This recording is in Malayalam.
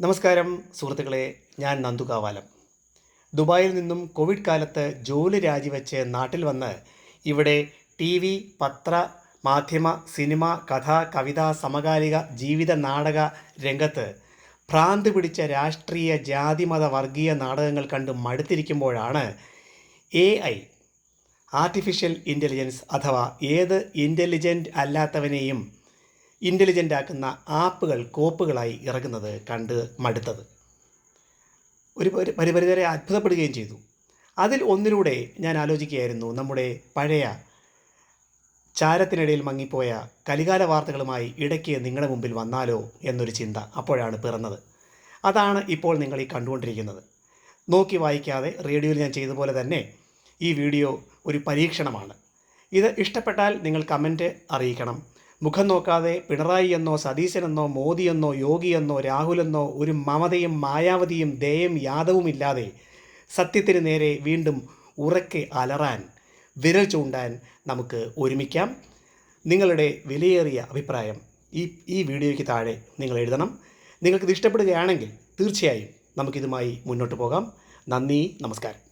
നമസ്കാരം സുഹൃത്തുക്കളെ. ഞാൻ നന്ദു കാവാലം. ദുബായിൽ നിന്നും കോവിഡ് കാലത്ത് ജോലി രാജിവെച്ച് നാട്ടിൽ വന്ന് ഇവിടെ ടി വി പത്ര മാധ്യമ സിനിമ കഥ കവിത സമകാലിക ജീവിത നാടക രംഗത്ത് ഭ്രാന്ത് പിടിച്ച രാഷ്ട്രീയ ജാതിമത വർഗീയ നാടകങ്ങൾ കണ്ട് മടുത്തിരിക്കുമ്പോഴാണ് എ ഐ ആർട്ടിഫിഷ്യൽ ഇന്റലിജൻസ് അഥവാ ഏത് ഇന്റലിജന്റ് അല്ലാത്തവനെയും ഇന്റലിജന്റ് ആക്കുന്ന ആപ്പുകൾ കോപ്പുകളായി ഇറങ്ങുന്നത് കണ്ട് മടുത്തത്. ഒരു പരി- വരെ അത്ഭുതപ്പെടുകയും ചെയ്തു. അതിൽ ഒന്നിലൂടെ ഞാൻ ആലോചിക്കുകയായിരുന്നു നമ്മുടെ പഴയ ചാരത്തിനിടയിൽ മങ്ങിപ്പോയ കലികാല വാർത്തകളുമായി ഇടയ്ക്ക് നിങ്ങളുടെ മുമ്പിൽ വന്നാലോ എന്നൊരു ചിന്ത അപ്പോഴാണ് പിറന്നത്. അതാണ് ഇപ്പോൾ നിങ്ങൾ ഈ കണ്ടുകൊണ്ടിരിക്കുന്നത്. നോക്കി വായിക്കാതെ റേഡിയോയിൽ ഞാൻ ചെയ്ത പോലെ തന്നെ ഈ വീഡിയോ ഒരു പരീക്ഷണമാണ്. ഇത് ഇഷ്ടപ്പെട്ടാൽ നിങ്ങൾ കമന്റ് അറിയിക്കണം. മുഖം നോക്കാതെ പിണറായി എന്നോ സതീശനെന്നോ മോദിയെന്നോ യോഗിയെന്നോ രാഹുലെന്നോ ഒരു മമതയും മായാവതിയും ദയയും യാദവും ഇല്ലാതെ സത്യത്തിന് നേരെ വീണ്ടും ഉറക്കെ അലറാൻ വിരൽ ചൂണ്ടാൻ നമുക്ക് ഒരുമിക്കാം. നിങ്ങളുടെ വിലയേറിയ അഭിപ്രായം ഈ ഈ വീഡിയോയ്ക്ക് താഴെ നിങ്ങൾ എഴുതണം. നിങ്ങൾക്കിത് ഇഷ്ടപ്പെടുകയാണെങ്കിൽ തീർച്ചയായും നമുക്കിതുമായി മുന്നോട്ട് പോകാം. നന്ദി നമസ്കാരം.